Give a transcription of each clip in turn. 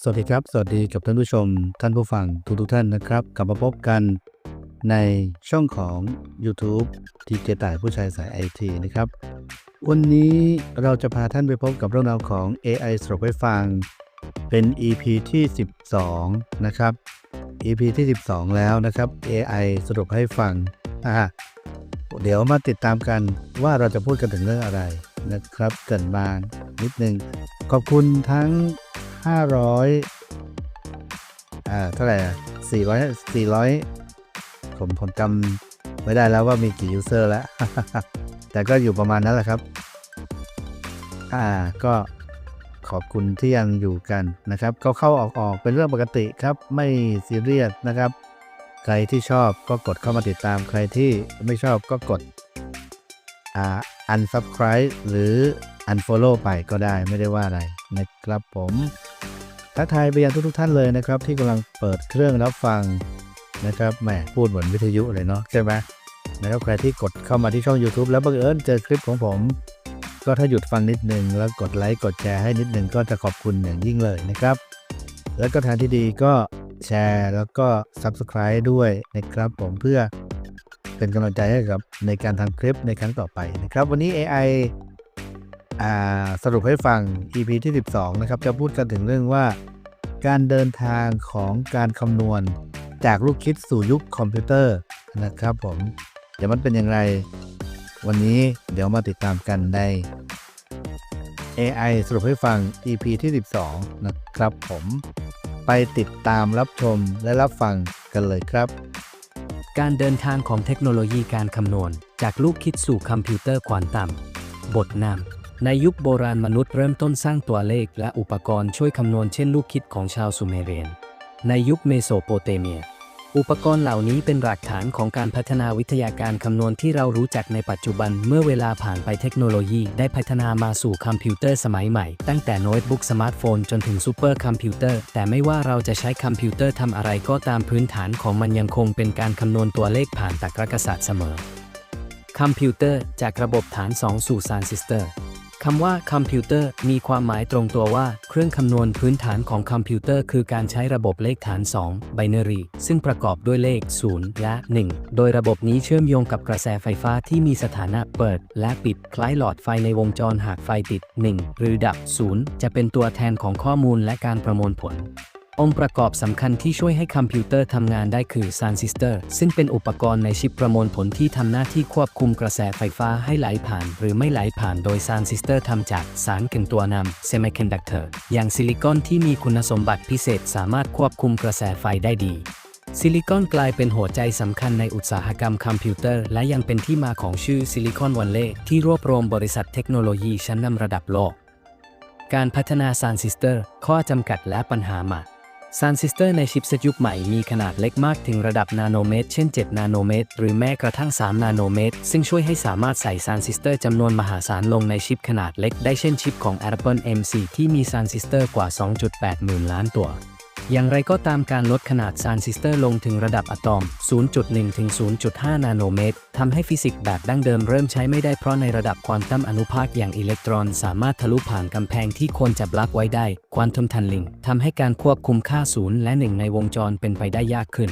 สวัสดีครับ สวัสดีกับท่านผู้ชม ท่านผู้ฟังทุกทุกท่านนะครับ กลับมาพบกันในช่องของ YouTube ทีเจต่ายผู้ชายสายไอทีนะครับ วันนี้เราจะพาท่านไปพบกับเรื่องราวของ AI สรุปให้ฟัง เป็น EP ที่ 12 นะครับ EP ที่ 12 แล้วนะครับ AI สรุปให้ฟังอ่าเดี๋ยวมาติดตามกันว่าเราจะพูดกันถึงเรื่องอะไร นะครับเกินมานิดนึง ขอบคุณทั้ง 500อ่าเท่าไหร่อะ400 400 ผมผมจำไม่ได้แล้วว่ามีกี่ยูเซอร์แล้ว แต่ก็อยู่ประมาณนั้นแหละครับ อ่าก็ขอบคุณที่ยังอยู่กันนะครับก็เข้าออกออกเป็นเรื่องปกติครับ ไม่ซีเรียสนะครับ ใครที่ชอบก็กดเข้ามาติดตามใครที่ไม่ชอบก็กดอ่า unsubscribe หรือ unfollow ไปก็ได้ไม่ได้ว่าอะไรนะครับผมทักทายไปยังทุกๆท่านเลยนะครับ ที่กำลังเปิดเครื่องรับฟังนะครับแหมพูดเหมือนวิทยุเลยเนาะใช่ไหมนะครับใครที่กดเข้ามาที่ช่อง YouTube แล้วบังเอิญเจอคลิปของผม ก็ถ้าหยุดฟังนิดนึงแล้วกดไลค์กดแชร์ให้นิดนึงก็จะขอบคุณอย่างยิ่งเลยนะครับ แล้วก็ทางที่ดีก็แชร์แล้วก็ Subscribe ด้วยนะครับผมเพื่อ เป็นกำลังใจให้กับในการทำคลิปในครั้งต่อไปนะครับ วันนี้ AI สรุปให้ฟัง EP ที่ 12 นะครับ จะพูดกันถึงเรื่องว่า การเดินทางของการคำนวณจากลูกคิดสู่ยุคคอมพิวเตอร์นะครับผม เดี๋ยวมันเป็นอย่างไร วันนี้เดี๋ยวมาติดตามกันใน AI สรุปให้ฟัง EP ที่ 12 นะครับผม ไปติดตามรับชมและรับฟังกันเลยครับ การเดินทางของเทคโนโลยีการคำนวณ จากลูกคิดสู่คอมพิวเตอร์ควอนตัม บทนำในยุคโบราณมนุษย์เริ่มต้นสร้างตัวเลขและอุปกรณ์ช่วยคำนวณเช่นลูกคิดของชาวซูเมเรียน ในยุคเมโสโปเตเมีย อุปกรณ์เหล่านี้เป็นหลักฐานของการพัฒนาวิทยาการคำนวณที่เรารู้จักในปัจจุบัน เมื่อเวลาผ่านไปเทคโนโลยีได้พัฒนามาสู่คอมพิวเตอร์สมัยใหม่ ตั้งแต่โน้ตบุ๊กสมาร์ทโฟนจนถึงซูเปอร์คอมพิวเตอร์ แต่ไม่ว่าเราจะใช้คอมพิวเตอร์ทำอะไรก็ตามพื้นฐานของมันยังคงเป็นการคำนวณตัวเลขผ่านตรรกษัตร์เสมอคอมพิวเตอร์จากระบบฐาน 2 สู่ซานซิสเตอร์ คำว่าคอมพิวเตอร์มีความหมายตรงตัวว่า เครื่องคำนวณพื้นฐานของคอมพิวเตอร์คือการใช้ระบบเลขฐาน 2 binary ซึ่งประกอบด้วยเลข 0 และ 1 โดยระบบนี้เชื่อมโยงกับกระแสไฟฟ้าที่มีสถานะเปิด และปิดคล้ายหลอดไฟในวงจรหากไฟติด 1 หรือดับ 0 จะเป็นตัวแทนของข้อมูลและการประมวลผล องค์ประกอบสำคัญที่ช่วยให้คอมพิวเตอร์ทำงานได้คือซานซิสเตอร์ซึ่งเป็นอุปกรณ์ในชิปประมวลผลที่ทำหน้าที่ควบคุมกระแสไฟฟ้าให้ไหลผ่าน หรือไม่ไหลผ่านโดยซานซิสเตอร์ทำจากสารกึ่งตัวนำ semiconductor อย่างซิลิคอนที่มีคุณสมบัติพิเศษสามารถควบคุมกระแสไฟได้ดี ซิลิคอนกลายเป็นหัวใจสำคัญในอุตสาหกรรมคอมพิวเตอร์ และยังเป็นที่มาของชื่อซิลิคอนวันเล่ที่รวบรวมบริษัทเทคโนโลยีชั้นนำระดับโลก การพัฒนาซานซิสเตอร์ข้อจำกัดและปัญหาหมา ซานซิสเตอร์ในชิปเซตยุคใหม่มีขนาดเล็กมากถึงระดับนาโนเมตร เช่น 7 นาโนเมตร หรือแม้กระทั่ง 3 นาโนเมตร ซึ่งช่วยให้สามารถใส่ซานซิสเตอร์จำนวนมหาศาลลงในชิปขนาดเล็กได้เช่นชิปของ Apple M4 ที่มีซานซิสเตอร์กว่า 2.8 หมื่นล้านตัว อย่างไรก็ตามการลดขนาดซานซิสเตอร์ลงถึงระดับอะตอม 0.1 ถึง 0.5 นาโนเมตร ทำให้ฟิสิกส์แบบดั้งเดิมเริ่มใช้ไม่ได้เพราะในระดับควอนตัมอนุภาคอย่างอิเล็กตรอน สามารถทะลุผ่านกำแพงที่ควรจะบลักไว้ได้ ควอนตัมทันลิงทำให้การควบคุมค่าศูนย์และหนึ่งในวงจรเป็นไปได้ยากขึ้น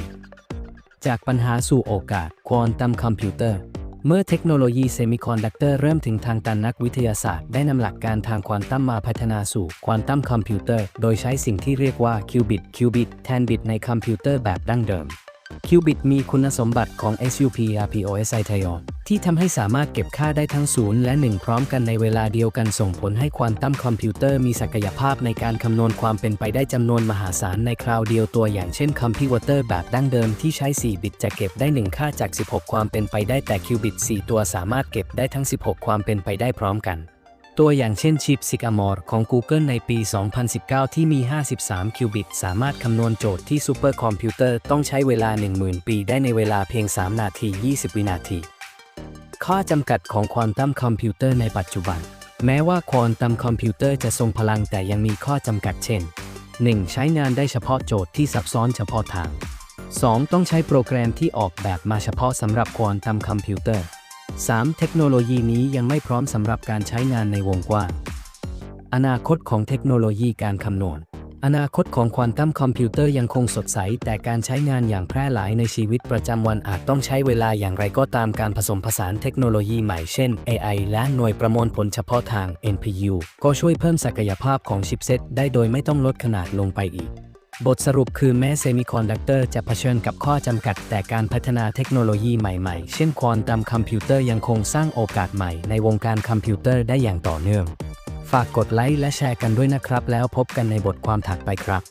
จากปัญหาสู่โอกาส ควอนตัมคอมพิวเตอร์ เมื่อเทคโนโลยีเซมิคอนดักเตอร์เริ่มถึงทางตันนักวิทยาศาสตร์ได้นำหลักการทางควอนตัมมาพัฒนาสู่ควอนตัมคอมพิวเตอร์ โดยใช้สิ่งที่เรียกว่าคิวบิตคิวบิตแทนบิตในคอมพิวเตอร์แบบดั้งเดิม คิวบิตมีคุณสมบัติของ SUP RPOSI t i o n ที่ทำให้สามารถเก็บค่าได้ทั้ง 0 และ 1 พร้อมกันในเวลาเดียวกันส่งผลให้ควอนตัมคอมพิวเตอร์มีศักยภาพในการคำนวณความเป็นไปได้จำนวนมหาศาลในคราวเดียวตัวอย่างเช่นคอมพิวเตอร์แบบดั้งเดิมที่ใช้ 4 บิตจะเก็บได้ 1 ค่าจาก 16 ความเป็นไปได้แต่คิวบิต 4 ตัวสามารถเก็บได้ทั้ง 16 ความเป็นไปได้พร้อมกัน ตัวอย่างเช่นชิป Sycamore ของ Google ในปี 2019 ที่มี 53 คิวบิต สามารถคำนวณโจทย์ที่ซูเปอร์คอมพิวเตอร์ต้องใช้เวลา 10,000 ปีได้ในเวลาเพียง 3 นาที 20 วินาที ข้อจำกัดของควอนตัมคอมพิวเตอร์ในปัจจุบัน แม้ว่าควอนตัมคอมพิวเตอร์จะทรงพลังแต่ยังมีข้อจำกัดเช่น 1. ใช้งานได้เฉพาะโจทย์ที่ซับซ้อนเฉพาะทาง 2. ต้องใช้โปรแกรมที่ออกแบบมาเฉพาะสำหรับควอนตัมคอมพิวเตอร์ 3. เทคโนโลยีนี้ยังไม่พร้อมสำหรับการใช้งานในวงกว้าง อนาคตของเทคโนโลยีการคำนวณ อนาคตของควอนตัมคอมพิวเตอร์ยังคงสดใส แต่การใช้งานอย่างแพร่หลายในชีวิตประจำวันอาจต้องใช้เวลาอย่างไรก็ตามการผสมผสานเทคโนโลยีใหม่เช่น AI และหน่วยประมวลผลเฉพาะทาง NPU ก็ช่วยเพิ่มศักยภาพของชิปเซ็ตได้โดยไม่ต้องลดขนาดลงไปอีก บทสรุปคือแม้เซมิคอนดักเตอร์จะเผชิญกับข้อจำกัด แต่การพัฒนาเทคโนโลยีใหม่ๆ เช่นควอนตัมคอมพิวเตอร์ยังคงสร้างโอกาสใหม่ในวงการคอมพิวเตอร์ได้อย่างต่อเนื่อง ฝากกดไลค์และแชร์กันด้วยนะครับ แล้วพบกันในบทความถัดไปครับ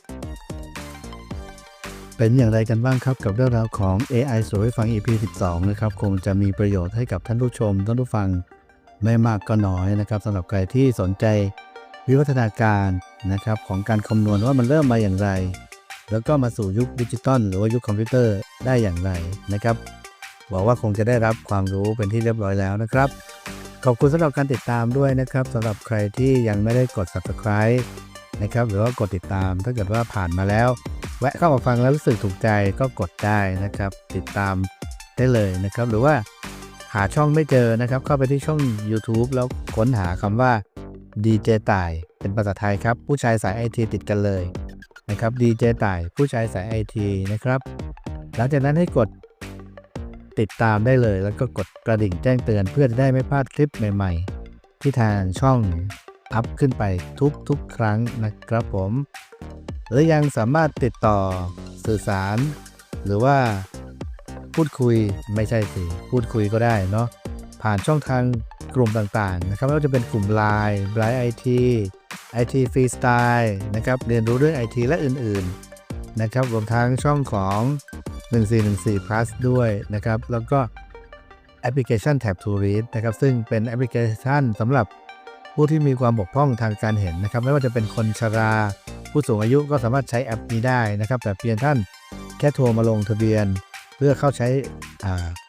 เป็นอย่างไรกันบ้างครับกับเรื่องราวของ AI สวยฟัง EP 12 นะครับ คงจะมีประโยชน์ให้กับท่านผู้ชมท่านผู้ฟังไม่มากก็น้อยนะครับสำหรับใครที่สนใจ วิวัฒนาการนะครับของการคำนวณว่ามันเริ่มมาอย่างไร แล้วก็มาสู่ยุคดิจิตอลหรือว่ายุคคอมพิวเตอร์ได้อย่างไรนะครับหวังว่าคงจะได้รับความรู้เป็นที่เรียบร้อยแล้วนะครับ ขอบคุณสำหรับการติดตามด้วยนะครับสำหรับใครที่ยังไม่ได้กด subscribe นะครับหรือว่ากดติดตามถ้าเกิดว่าผ่านมาแล้ว แวะเข้ามาฟังแล้วรู้สึกถูกใจก็กดได้นะครับ ติดตามได้เลยนะครับ หรือว่าหาช่องไม่เจอนะครับ เข้าไปที่ช่อง YouTube แล้วค้นหาคำว่า DJ ต่ายเป็นภาษาไทยครับ ผู้ชายสายไอทีติดกันเลยนะครับ DJ ต่ายผู้ชายสายไอทีนะครับ หลังจากนั้นให้กดติดตามได้เลย แล้วก็กดกระดิ่งแจ้งเตือนเพื่อจะได้ไม่พลาดคลิปใหม่ ๆ ที่ทางช่องอัพขึ้นไปทุกๆ ครั้งนะครับผมหรือยังสามารถติดต่อสื่อสาร หรือว่าพูดคุยไม่ใช่สิ พูดคุยก็ได้เนาะผ่านช่องทาง กลุ่มต่างๆนะครับไม่ว่าจะเป็นกลุ่ม Line ไลน์ไอทีไอทีฟรีสไตล์นะครับเรียนรู้เรื่อง IT และอื่นๆนะครับรวมทั้งช่องของ 1414 plus ด้วยนะครับ แล้วก็แอปพลิเคชัน Tab to Read นะครับ ซึ่งเป็นแอปพลิเคชันสำหรับผู้ที่มีความบกพร่องทางการเห็นนะครับ ไม่ว่าจะเป็นคนชรา ผู้สูงอายุก็สามารถใช้แอปนี้ได้นะครับ แต่เพียงท่านแค่โทรมาลงทะเบียน เพื่อเข้าใช้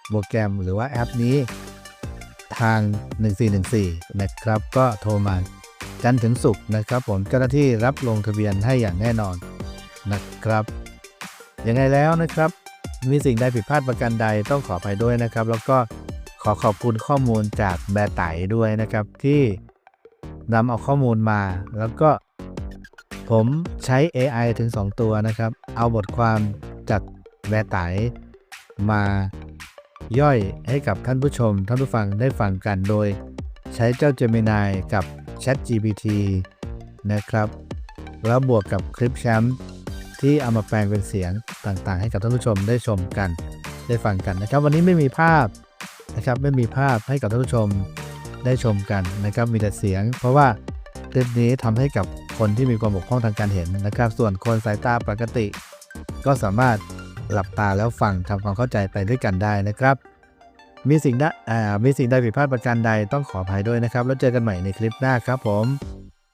โปรแกรมหรือว่าแอปนี้ ทาง 1414 นะครับ ก็โทรมาจันถึงศุกนะครับ ผมเจ้าหน้าที่รับลงทะเบียนให้อย่างแน่นอนนะครับยังไงแล้วนะครับ มีสิ่งใดผิดพลาดประการใดต้องขออภัยด้วยนะครับ แล้วก็ขอขอบคุณข้อมูลจากแบร์ไตด้วยนะครับ ที่นำเอาข้อมูลมา แล้วก็ ผมใช้ AI ถึง 2 ตัวนะครับ เอาบทความจากแบร์ไตมา ย่อยให้กับท่านผู้ชม ท่านผู้ฟังได้ฟังกันโดย ใช้เจ้า Gemini กับ Chat GPT นะครับ แล้วบวกกับคลิปแชมป์ที่เอามาแปลงเป็นเสียงต่างๆ ให้กับท่านผู้ชมได้ชมกัน ได้ฟังกันนะครับ วันนี้ไม่มีภาพนะครับไม่มีภาพให้กับท่านผู้ชมได้ชมกันนะครับมีแต่เสียง เพราะว่าคลิปนี้ทำให้กับคนที่มีความบกพร่องทางการเห็นนะครับ ส่วนคนสายตาปกติ ก็สามารถ หลับตาแล้วฟังทำความเข้าใจไปด้วยกันได้นะครับ มีสิ่งใดมีสิ่งใดผิดพลาดประการใดต้องขออภัยด้วยนะครับ แล้วเจอกันใหม่ในคลิปหน้าครับผม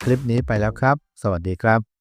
คลิปนี้ไปแล้วครับ สวัสดีครับ